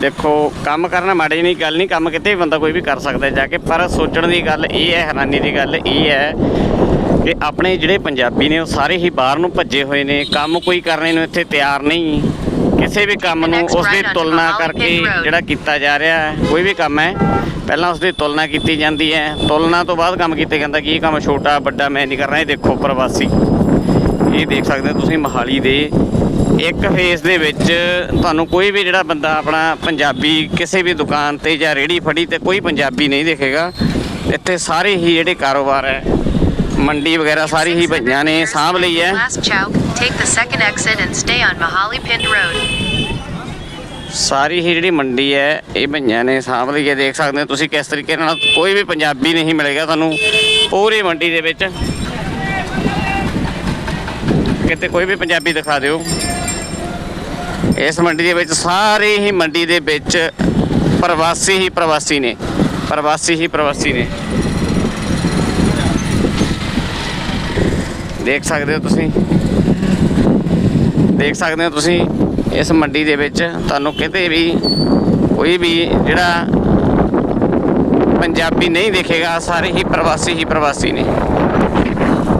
ਦੇਖੋ ਕੰਮ ਕਰਨਾ ਮਾੜੀ ਨਹੀਂ ਗੱਲ ਨਹੀਂ ਕੰਮ ਕਿਤੇ ਵੀ ਬੰਦਾ ਕੋਈ ਵੀ ਕਰ ਸਕਦਾ ਜਾ ਕੇ ਪਰ ਸੋਚਣ ਦੀ ਗੱਲ ਇਹ ਹੈ ਹੈਰਾਨੀ ਦੀ ਗੱਲ ਇਹ ਹੈ ਕਿ ਆਪਣੇ ਜਿਹੜੇ ਪੰਜਾਬੀ ਨੇ ਉਹ ਸਾਰੇ ਹੀ ਬਾਹਰ ਨੂੰ ਭੱਜੇ ਹੋਏ ਨੇ ਕੰਮ ਕੋਈ ਕਰਨੇ ਨੂੰ ਇੱਥੇ ਤਿਆਰ ਨਹੀਂ। ਕਿਸੇ ਵੀ ਕੰਮ ਨੂੰ ਉਸ ਦੀ ਤੁਲਨਾ ਕਰਕੇ ਜਿਹੜਾ ਕੀਤਾ ਜਾ ਰਿਹਾ ਹੈ ਕੋਈ ਵੀ ਕੰਮ ਹੈ ਪਹਿਲਾਂ ਉਸ ਦੀ ਤੁਲਨਾ ਕੀਤੀ ਜਾਂਦੀ ਹੈ। ਤੁਲਨਾ ਤੋਂ ਬਾਅਦ ਕੰਮ ਕੀਤਾ ਜਾਂਦਾ ਕਿ ਇਹ ਕੰਮ ਛੋਟਾ ਵੱਡਾ ਮੈਂ ਨਹੀਂ ਕਰਨਾ ਇਹ ਦੇਖੋ ਪ੍ਰਵਾਸੀ। ਇਹ ਦੇਖ ਸਕਦੇ ਹੋ ਤੁਸੀਂ ਮਹਾਲੀ ਦੇ ਇੱਕ ਫੇਸ ਦੇ ਵਿੱਚ ਤੁਹਾਨੂੰ ਕੋਈ ਵੀ ਜਿਹੜਾ ਬੰਦਾ ਆਪਣਾ ਪੰਜਾਬੀ ਕਿਸੇ ਵੀ ਦੁਕਾਨ ਤੇ ਜਾਂ ਰੇੜੀ ਫੜੀ ਤੇ ਕੋਈ ਪੰਜਾਬੀ ਨਹੀਂ ਦਿਖੇਗਾ। ਇੱਥੇ ਸਾਰੇ ਹੀ ਜਿਹੜੇ ਕਾਰੋਬਾਰ ਹੈ ਮੰਡੀ ਵਗੈਰਾ ਸਾਰੀ ਹੀ ਭਈਆਂ ਨੇ ਸਾਂਭ ਲਈ ਹੈ. ਸਾਰੀ ਹੀ ਜਿਹੜੀ ਮੰਡੀ ਹੈ ਇਹ ਭਈਆਂ ਨੇ ਸਾਂਭ ਲਈ ਹੈ। ਦੇਖ ਸਕਦੇ ਹੋ ਤੁਸੀਂ ਕਿਸ ਤਰੀਕੇ ਨਾਲ ਕੋਈ ਵੀ ਪੰਜਾਬੀ ਨਹੀਂ ਮਿਲੇਗਾ ਤੁਹਾਨੂੰ ਪੂਰੀ ਮੰਡੀ ਦੇ ਵਿੱਚ। ਕਿਤੇ ਕੋਈ ਵੀ ਪੰਜਾਬੀ ਦਿਖਾ ਦਿਓ। ਇਸ ਮੰਡੀ ਦੇ ਵਿੱਚ ਸਾਰੇ ਹੀ ਮੰਡੀ ਦੇ ਵਿੱਚ ਪ੍ਰਵਾਸੀ ਹੀ ਪ੍ਰਵਾਸੀ ਨੇ। ਪ੍ਰਵਾਸੀ ਹੀ ਪ੍ਰਵਾਸੀ ਨੇ। ਦੇਖ ਸਕਦੇ ਹੋ ਤੁਸੀਂ। ਦੇਖ ਸਕਦੇ ਹੋ ਤੁਸੀਂ, ਇਸ ਮੰਡੀ ਦੇ ਵਿੱਚ ਤੁਹਾਨੂੰ ਕਿਤੇ ਵੀ ਕੋਈ ਵੀ ਜਿਹੜਾ ਪੰਜਾਬੀ ਨਹੀਂ ਦੇਖੇਗਾ, ਸਾਰੇ ਹੀ ਪ੍ਰਵਾਸੀ ਹੀ ਪ੍ਰਵਾਸੀ ਨੇ।